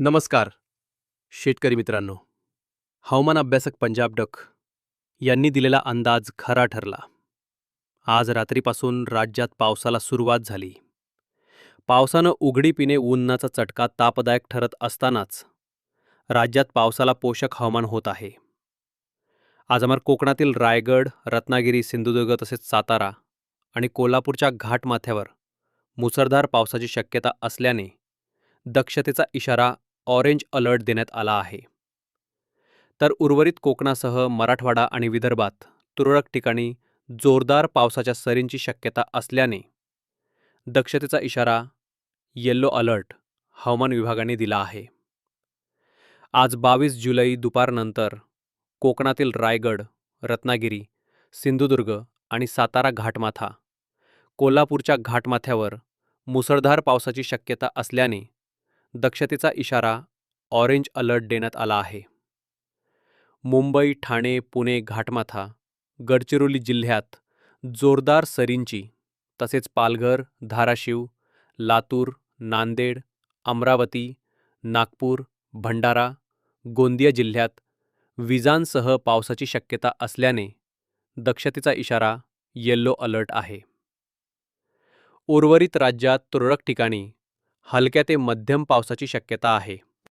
नमस्कार शेतकरी मित्रांनो. हवामान अभ्यासक पंजाब डक यांनी दिलेला अंदाज खरा ठरला. आज रात्रीपासून राज्यात पावसाला सुरुवात झाली. पावसानं उघडी पिणे उन्हाचा चटका तापदायक ठरत असतानाच राज्यात पावसाला पोषक हवामान होत आहे. आज अमर कोकणातील रायगड रत्नागिरी सिंधुदुर्ग तसेच सातारा आणि कोल्हापूरच्या घाटमाथ्यावर मुसळधार पावसाची शक्यता असल्याने दक्षतेचा इशारा ऑरेंज अलर्ट देण्यात आला आहे. तर उर्वरित कोकणासह मराठवाडा आणि विदर्भात तुरळक ठिकाणी जोरदार पावसाच्या सरींची शक्यता असल्याने दक्षतेचा इशारा येल्लो अलर्ट हवामान विभागाने दिला आहे. आज बावीस जुलै दुपारनंतर कोकणातील रायगड रत्नागिरी सिंधुदुर्ग आणि सातारा घाटमाथा कोल्हापूरच्या घाटमाथ्यावर मुसळधार पावसाची शक्यता असल्याने दक्षतेचा इशारा ऑरेंज अलर्ट देण्यात आला आहे. मुंबई ठाणे पुणे घाटमाथा गडचिरोली जिल्ह्यात जोरदार सरींची तसेच पालघर धाराशिव लातूर नांदेड अमरावती नागपूर भंडारा गोंदिया जिल्ह्यात विजांसह पावसाची शक्यता असल्याने दक्षतेचा इशारा येल्लो अलर्ट आहे. उर्वरित राज्यात तुरळक ठिकाणी हलक्या ते मध्यम पावसाची शक्यता आहे.